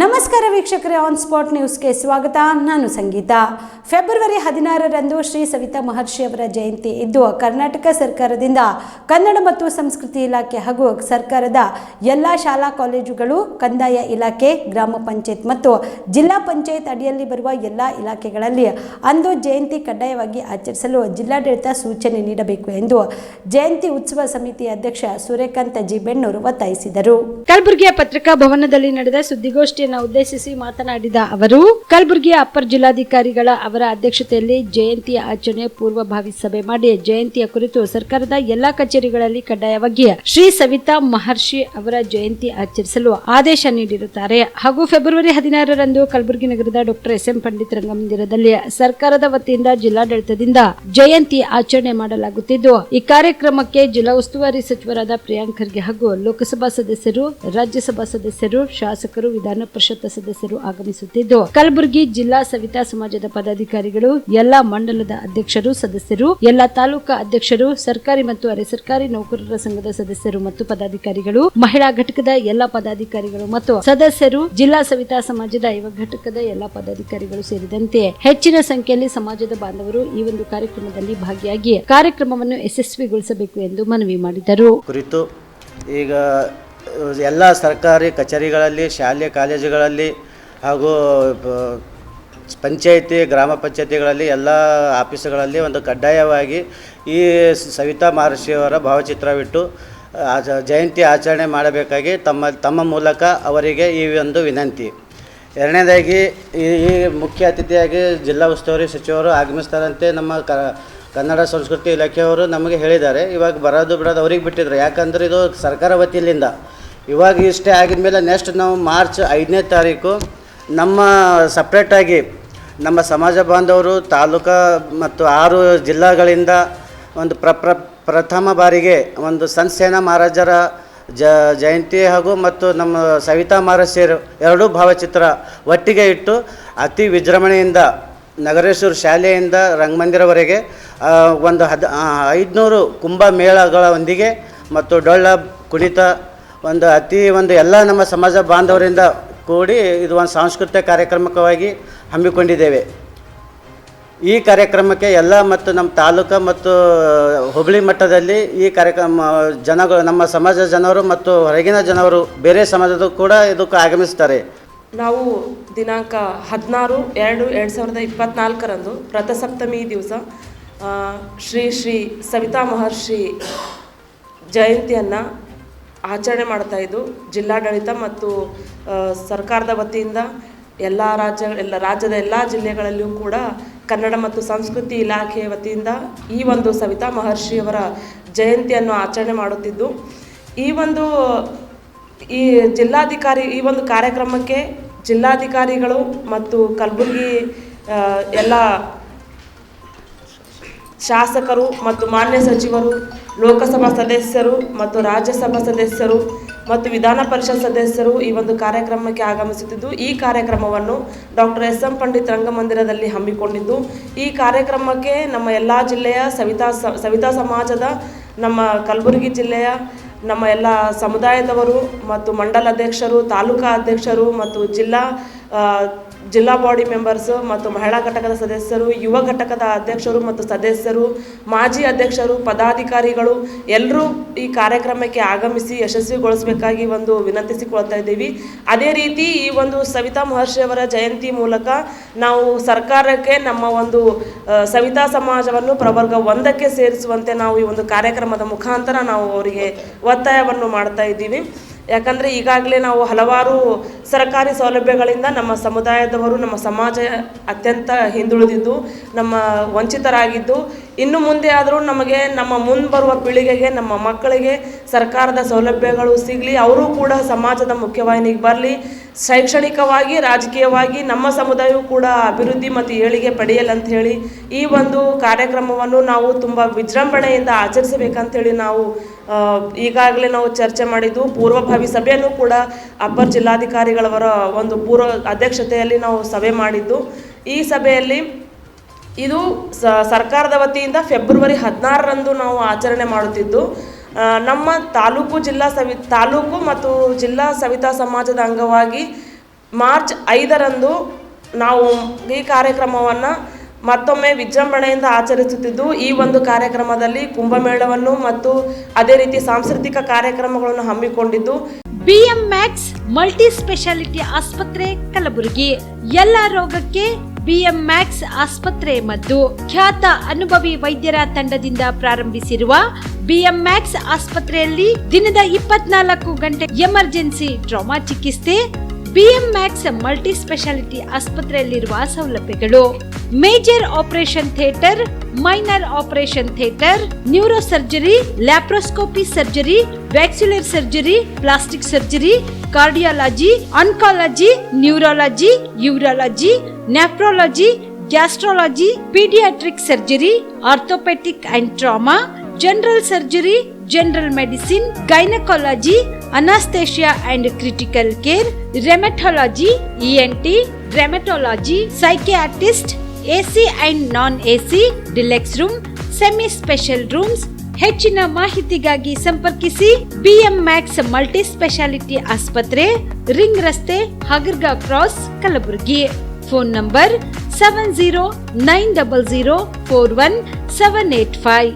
ನಮಸ್ಕಾರ ವೀಕ್ಷಕರೇ on spot ನ್ಯೂಸ್ಗೆ ಸ್ವಾಗತ. ನಾನು ಸಂಗೀತ. ಫೆಬ್ರವರಿ ಹದಿನಾರರಂದು ಶ್ರೀ ಸವಿತಾ ಮಹರ್ಷಿಯವರ ಜಯಂತಿ ಇದ್ದು, ಕರ್ನಾಟಕ ಸರ್ಕಾರದಿಂದ ಕನ್ನಡ ಮತ್ತು ಸಂಸ್ಕೃತಿ ಇಲಾಖೆ ಹಾಗೂ ಸರ್ಕಾರದ ಎಲ್ಲ ಶಾಲಾ ಕಾಲೇಜುಗಳು, ಕಂದಾಯ ಇಲಾಖೆ, ಗ್ರಾಮ ಪಂಚಾಯತ್ ಮತ್ತು ಜಿಲ್ಲಾ ಪಂಚಾಯತ್ ಅಡಿಯಲ್ಲಿ ಬರುವ ಎಲ್ಲ ಇಲಾಖೆಗಳಲ್ಲಿ ಅಂದು ಜಯಂತಿ ಕಡ್ಡಾಯವಾಗಿ ಆಚರಿಸಲು ಜಿಲ್ಲಾಡಳಿತ ಸೂಚನೆ ನೀಡಬೇಕು ಎಂದು ಜಯಂತಿ ಉತ್ಸವ ಸಮಿತಿ ಅಧ್ಯಕ್ಷ ಸೂರ್ಯಕಾಂತ ಜಿ ಬೆಣ್ಣೂರು ಒತ್ತಾಯಿಸಿದರು. ಕಲಬುರಗಿಯ ಪತ್ರಿಕಾ ಭವನದಲ್ಲಿ ನಡೆದ ಸುದ್ದಿಗೋಷ್ಠಿಯನ್ನು ಉದ್ದೇಶಿಸಿ ಮಾತನಾಡಿದ ಅವರು ಕಲಬುರಗಿಯ ಅಪ್ಪರ್ ಜಿಲ್ಲಾಧಿಕಾರಿಗಳ ಅವರ ಅಧ್ಯಕ್ಷತೆಯಲ್ಲಿ ಜಯಂತಿಯ ಆಚರಣೆ ಪೂರ್ವಭಾವಿ ಸಭೆ ಮಾಡಿ ಜಯಂತಿಯ ಕುರಿತು ಸರ್ಕಾರದ ಎಲ್ಲಾ ಕಚೇರಿಗಳಲ್ಲಿ ಕಡ್ಡಾಯವಾಗಿ ಶ್ರೀ ಸವಿತಾ ಮಹರ್ಷಿ ಅವರ ಜಯಂತಿ ಆಚರಿಸಲು ಆದೇಶ ನೀಡಿರುತ್ತಾರೆ. ಹಾಗೂ ಫೆಬ್ರವರಿ ಹದಿನಾರರಂದು ಕಲಬುರಗಿ ನಗರದ ಡಾಕ್ಟರ್ ಎಸ್ ಎಂ ಪಂಡಿತ್ ರಂಗಮಂದಿರದಲ್ಲಿ ಸರ್ಕಾರದ ವತಿಯಿಂದ ಜಿಲ್ಲಾಡಳಿತದಿಂದ ಜಯಂತಿ ಆಚರಣೆ ಮಾಡಲಾಗುತ್ತಿದ್ದು, ಈ ಕಾರ್ಯಕ್ರಮಕ್ಕೆ ಜಿಲ್ಲಾ ಉಸ್ತುವಾರಿ ಸಚಿವರಾದ ಪ್ರಿಯಾಂಕ್ ಖರ್ಗೆ ಹಾಗೂ ಲೋಕಸಭಾ ಸದಸ್ಯರು, ರಾಜ್ಯಸಭಾ ಸದಸ್ಯರು, ಶಾಸಕರು, ವಿಧಾನ ಪರಿಷತ್ ಸದಸ್ಯರು ಆಗಮಿಸುತ್ತಿದ್ದು, ಕಲಬುರಗಿ ಜಿಲ್ಲಾ ಸವಿತಾ ಸಮಾಜದ ಪದಾಧಿಕಾರಿಗಳು, ಎಲ್ಲಾ ಮಂಡಲದ ಅಧ್ಯಕ್ಷರು, ಸದಸ್ಯರು, ಎಲ್ಲಾ ತಾಲೂಕಾ ಅಧ್ಯಕ್ಷರು, ಸರ್ಕಾರಿ ಮತ್ತು ಅರೆ ಸರ್ಕಾರಿ ನೌಕರರ ಸಂಘದ ಸದಸ್ಯರು ಮತ್ತು ಪದಾಧಿಕಾರಿಗಳು, ಮಹಿಳಾ ಘಟಕದ ಎಲ್ಲಾ ಪದಾಧಿಕಾರಿಗಳು ಮತ್ತು ಸದಸ್ಯರು, ಜಿಲ್ಲಾ ಸವಿತಾ ಸಮಾಜದ ಯುವ ಘಟಕದ ಎಲ್ಲಾ ಪದಾಧಿಕಾರಿಗಳು ಸೇರಿದಂತೆ ಹೆಚ್ಚಿನ ಸಂಖ್ಯೆಯಲ್ಲಿ ಸಮಾಜದ ಬಾಂಧವರು ಈ ಒಂದು ಕಾರ್ಯಕ್ರಮದಲ್ಲಿ ಭಾಗಿಯಾಗಿ ಕಾರ್ಯಕ್ರಮವನ್ನು ಯಶಸ್ವಿಗೊಳಿಸಬೇಕು ಎಂದು ಮನವಿ ಮಾಡಿದರು. ಕುರಿತು ಈಗ ಎಲ್ಲ ಸರ್ಕಾರಿ ಕಚೇರಿಗಳಲ್ಲಿ, ಶಾಲೆ ಕಾಲೇಜುಗಳಲ್ಲಿ ಹಾಗೂ ಪಂಚಾಯಿತಿ, ಗ್ರಾಮ ಪಂಚಾಯತಿಗಳಲ್ಲಿ ಎಲ್ಲ ಆಫೀಸುಗಳಲ್ಲಿ ಒಂದು ಕಡ್ಡಾಯವಾಗಿ ಈ ಸವಿತಾ ಮಹರ್ಷಿಯವರ ಭಾವಚಿತ್ರವಿಟ್ಟು ಜಯಂತಿ ಆಚರಣೆ ಮಾಡಬೇಕಾಗಿ ತಮ್ಮ ತಮ್ಮ ಮೂಲಕ ಅವರಿಗೆ ಈ ಒಂದು ವಿನಂತಿ. ಎರಡನೇದಾಗಿ ಈ ಮುಖ್ಯ ಅತಿಥಿಯಾಗಿ ಜಿಲ್ಲಾ ಉಸ್ತುವಾರಿ ಸಚಿವರು ಆಗಮಿಸ್ತಾರಂತೆ ನಮ್ಮ ಕ ಕನ್ನಡ ಸಂಸ್ಕೃತಿ ಇಲಾಖೆಯವರು ನಮಗೆ ಹೇಳಿದ್ದಾರೆ. ಇವಾಗ ಬರೋದು ಬಿಡೋದು ಅವ್ರಿಗೆ ಬಿಟ್ಟಿದ್ರು. ಯಾಕಂದ್ರೆ ಇದು ಸರ್ಕಾರ ವತಿಯಿಂದ. ಇವಾಗ ಇಷ್ಟೇ ಆಗಿದ್ಮೇಲೆ ನೆಕ್ಸ್ಟ್ ನಾವು ಮಾರ್ಚ್ ಐದನೇ ತಾರೀಕು ನಮ್ಮ ಸಪ್ರೇಟಾಗಿ ನಮ್ಮ ಸಮಾಜ ಬಾಂಧವರು ತಾಲೂಕಾ ಮತ್ತು ಆರು ಜಿಲ್ಲೆಗಳಿಂದ ಒಂದು ಪ್ರ ಪ್ರಥಮ ಬಾರಿಗೆ ಒಂದು ಸಂತಸೇನಾ ಮಹಾರಾಜರ ಜ ಜಯಂತಿ ಹಾಗೂ ಮತ್ತು ನಮ್ಮ ಸವಿತಾ ಮಹಾರಾಜರು ಎರಡೂ ಭಾವಚಿತ್ರ ಒಟ್ಟಿಗೆ ಇಟ್ಟು ಅತಿ ವಿಜೃಂಭಣೆಯಿಂದ ನಗರೇಶ್ವರ ಶಾಲೆಯಿಂದ ರಂಗಮಂದಿರವರೆಗೆ ಒಂದು ಹದ್ ಐದುನೂರು ಕುಂಭ ಮೇಳಗಳೊಂದಿಗೆ ಮತ್ತು ಡೊಳ್ಳ, ಕುಣಿತ, ಒಂದು ಅತಿ, ಒಂದು ಎಲ್ಲ ನಮ್ಮ ಸಮಾಜ ಬಾಂಧವರಿಂದ ಕೂಡಿ ಇದು ಒಂದು ಸಾಂಸ್ಕೃತಿಕ ಕಾರ್ಯಕ್ರಮಕವಾಗಿ ಹಮ್ಮಿಕೊಂಡಿದ್ದೇವೆ. ಈ ಕಾರ್ಯಕ್ರಮಕ್ಕೆ ಎಲ್ಲ ಮತ್ತು ನಮ್ಮ ತಾಲೂಕು ಮತ್ತು ಹುಬ್ಬಳ್ಳಿ ಮಟ್ಟದಲ್ಲಿ ಈ ಕಾರ್ಯಕ್ರಮ, ಜನಗಳು, ನಮ್ಮ ಸಮಾಜ ಜನರು ಮತ್ತು ಹೊರಗಿನ ಜನರು, ಬೇರೆ ಸಮಾಜದ ಕೂಡ ಇದಕ್ಕೆ ಆಗಮಿಸ್ತಾರೆ. ನಾವು ದಿನಾಂಕ ಹದಿನಾರು ಎರಡು ಎರಡು ಸಾವಿರದ ಇಪ್ಪತ್ತ್ನಾಲ್ಕರಂದು ರಥಸಪ್ತಮಿ ದಿವಸ ಶ್ರೀ ಶ್ರೀ ಸವಿತಾ ಮಹರ್ಷಿ ಜಯಂತಿಯನ್ನು ಆಚರಣೆ ಮಾಡ್ತಾ ಇದ್ದು, ಜಿಲ್ಲಾಡಳಿತ ಮತ್ತು ಸರ್ಕಾರದ ವತಿಯಿಂದ ಎಲ್ಲ ರಾಜ್ಯ, ಎಲ್ಲ ರಾಜ್ಯದ ಎಲ್ಲ ಜಿಲ್ಲೆಗಳಲ್ಲಿಯೂ ಕೂಡ ಕನ್ನಡ ಮತ್ತು ಸಂಸ್ಕೃತಿ ಇಲಾಖೆ ವತಿಯಿಂದ ಈ ಒಂದು ಸವಿತಾ ಮಹರ್ಷಿಯವರ ಜಯಂತಿಯನ್ನು ಆಚರಣೆ ಮಾಡುತ್ತಿದ್ದು, ಈ ಒಂದು, ಈ ಜಿಲ್ಲಾಧಿಕಾರಿ ಈ ಒಂದು ಕಾರ್ಯಕ್ರಮಕ್ಕೆ ಜಿಲ್ಲಾಧಿಕಾರಿಗಳು ಮತ್ತು ಕಲಬುರಗಿ ಎಲ್ಲ ಶಾಸಕರು ಮತ್ತು ಮಾನ್ಯ ಸಚಿವರು, ಲೋಕಸಭಾ ಸದಸ್ಯರು ಮತ್ತು ರಾಜ್ಯಸಭಾ ಸದಸ್ಯರು ಮತ್ತು ವಿಧಾನ ಪರಿಷತ್ ಸದಸ್ಯರು ಈ ಒಂದು ಕಾರ್ಯಕ್ರಮಕ್ಕೆ ಆಗಮಿಸುತ್ತಿದ್ದು, ಈ ಕಾರ್ಯಕ್ರಮವನ್ನು ಡಾಕ್ಟರ್ ಎಸ್ ಎಂ ಪಂಡಿತ್ ರಂಗಮಂದಿರದಲ್ಲಿ ಹಮ್ಮಿಕೊಂಡಿದ್ದು, ಈ ಕಾರ್ಯಕ್ರಮಕ್ಕೆ ನಮ್ಮ ಎಲ್ಲ ಜಿಲ್ಲೆಯ ಸವಿತಾ ಸವಿತಾ ಸಮಾಜದ, ನಮ್ಮ ಕಲಬುರಗಿ ಜಿಲ್ಲೆಯ ನಮ್ಮ ಎಲ್ಲ ಸಮುದಾಯದವರು ಮತ್ತು ಮಂಡಲ ಅಧ್ಯಕ್ಷರು ತಾಲೂಕಾ ಅಧ್ಯಕ್ಷರು ಮತ್ತು ಜಿಲ್ಲಾ ಜಿಲ್ಲಾ ಬಾಡಿ ಮೆಂಬರ್ಸ್ ಮತ್ತು ಮಹಿಳಾ ಘಟಕದ ಸದಸ್ಯರು, ಯುವ ಘಟಕದ ಅಧ್ಯಕ್ಷರು ಮತ್ತು ಸದಸ್ಯರು, ಮಾಜಿ ಅಧ್ಯಕ್ಷರು, ಪದಾಧಿಕಾರಿಗಳು ಎಲ್ಲರೂ ಈ ಕಾರ್ಯಕ್ರಮಕ್ಕೆ ಆಗಮಿಸಿ ಯಶಸ್ವಿಗೊಳಿಸಬೇಕಾಗಿ ಒಂದು ವಿನಂತಿಸಿಕೊಳ್ತಾ ಇದ್ದೀವಿ. ಅದೇ ರೀತಿ ಈ ಒಂದು ಸವಿತಾ ಮಹರ್ಷಿಯವರ ಜಯಂತಿ ಮೂಲಕ ನಾವು ಸರ್ಕಾರಕ್ಕೆ ನಮ್ಮ ಒಂದು ಸವಿತಾ ಸಮಾಜವನ್ನು ಪ್ರವರ್ಗ ಒಂದಕ್ಕೆ ಸೇರಿಸುವಂತೆ ನಾವು ಈ ಒಂದು ಕಾರ್ಯಕ್ರಮದ ಮುಖಾಂತರ ನಾವು ಅವರಿಗೆ ಒತ್ತಾಯವನ್ನು ಮಾಡ್ತಾ ಇದ್ದೀವಿ. ಯಾಕಂದರೆ ಈಗಾಗಲೇ ನಾವು ಹಲವಾರು ಸರ್ಕಾರಿ ಸೌಲಭ್ಯಗಳಿಂದ ನಮ್ಮ ಸಮುದಾಯದವರು, ನಮ್ಮ ಸಮಾಜ ಅತ್ಯಂತ ಹಿಂದುಳಿದಿದ್ದು, ನಮ್ಮ ವಂಚಿತರಾಗಿದ್ದು. ಇನ್ನು ಮುಂದೆ ಆದರೂ ನಮಗೆ ನಮ್ಮ ಮುಂದೆ ಬರುವ ಪೀಳಿಗೆಗೆ, ನಮ್ಮ ಮಕ್ಕಳಿಗೆ ಸರ್ಕಾರದ ಸೌಲಭ್ಯಗಳು ಸಿಗಲಿ, ಅವರು ಕೂಡ ಸಮಾಜದ ಮುಖ್ಯವಾಹಿನಿಗೆ ಬರಲಿ. ಶೈಕ್ಷಣಿಕವಾಗಿ, ರಾಜಕೀಯವಾಗಿ ನಮ್ಮ ಸಮುದಾಯವು ಕೂಡ ಅಭಿವೃದ್ಧಿ ಮತ್ತು ಏಳಿಗೆ ಪಡೆಯಲಂತ ಹೇಳಿ ಈ ಒಂದು ಕಾರ್ಯಕ್ರಮವನ್ನು ನಾವು ತುಂಬ ವಿಜೃಂಭಣೆಯಿಂದ ಆಚರಿಸಬೇಕಂತೇಳಿ ನಾವು ಈಗಾಗಲೇ ನಾವು ಚರ್ಚೆ ಮಾಡಿದ್ದು ಪೂರ್ವಭಾವಿ ಸಭೆಯನ್ನು ಕೂಡ ಅಪ್ಪರ್ ಜಿಲ್ಲಾಧಿಕಾರಿಗಳವರ ಒಂದು ಪೂರ್ವ ಅಧ್ಯಕ್ಷತೆಯಲ್ಲಿ ನಾವು ಸಭೆ ಮಾಡಿದ್ದು. ಈ ಸಭೆಯಲ್ಲಿ ಇದು ಸರ್ಕಾರದ ವತಿಯಿಂದ ಫೆಬ್ರವರಿ ಹದಿನಾರರಂದು ನಾವು ಆಚರಣೆ ಮಾಡುತ್ತಿದ್ದು ನಮ್ಮ ತಾಲೂಕು ಜಿಲ್ಲಾ ಸವಿ, ತಾಲೂಕು ಮತ್ತು ಜಿಲ್ಲಾ ಸವಿತಾ ಸಮಾಜದ ಅಂಗವಾಗಿ ಮಾರ್ಚ್ ಐದರಂದು ನಾವು ಈ ಕಾರ್ಯಕ್ರಮವನ್ನು ಮತ್ತೊಮ್ಮೆ ವಿಜೃಂಭಣೆಯಿಂದ ಆಚರಿಸುತ್ತಿದ್ದು, ಈ ಒಂದು ಕಾರ್ಯಕ್ರಮದಲ್ಲಿ ಕುಂಭಮೇಳವನ್ನು ಮತ್ತು ಅದೇ ರೀತಿ ಸಾಂಸ್ಕೃತಿಕ ಕಾರ್ಯಕ್ರಮಗಳನ್ನು ಹಮ್ಮಿಕೊಂಡಿದ್ದು. ಬಿಎಂ ಮ್ಯಾಕ್ಸ್ ಮಲ್ಟಿ ಸ್ಪೆಷಾಲಿಟಿ ಆಸ್ಪತ್ರೆ ಕಲಬುರಗಿ. ಎಲ್ಲ ರೋಗಕ್ಕೆ ಬಿಎಂ ಮ್ಯಾಕ್ಸ್ ಆಸ್ಪತ್ರೆ ಮದ್ದು ಖ್ಯಾತ ಅನುಭವಿ ವೈದ್ಯರ ತಂಡದಿಂದ ಪ್ರಾರಂಭಿಸಿರುವ ಬಿಎಂ ಮ್ಯಾಕ್ಸ್ ಆಸ್ಪತ್ರೆಯಲ್ಲಿ ದಿನದ ಇಪ್ಪತ್ನಾಲ್ಕು ಗಂಟೆ ಎಮರ್ಜೆನ್ಸಿ ಟ್ರಾಮಾ ಚಿಕಿತ್ಸೆ ಬಿಎಂ ಮ್ಯಾಕ್ಸ್ ಮಲ್ಟಿ ಸ್ಪೆಷಾಲಿಟಿ ಆಸ್ಪತ್ರೆಯಲ್ಲಿರುವ ಸೌಲಭ್ಯಗಳು, major operation theatre, minor operation theatre neuro surgery laparoscopy surgery, ವ್ಯಾಕ್ಸುಲರ್ surgery, plastic surgery, cardiology, oncology, neurology, urology nephrology gastrology paediatric surgery orthopaedic and trauma general surgery general medicine gynaecology anaesthesia and critical care rheumatology ENT rheumatology psychiatrist AC and non AC deluxe room semi special rooms ಹೆಚ್ಚಿನ ಮಾಹಿತಿಗಾಗಿ ಸಂಪರ್ಕಿಸಿ BM max multi speciality ಆಸ್ಪತ್ರೆ ring ರಸ್ತೆ Hagarga cross Kalaburagi phone number seven zero nine double zero four one seven eight five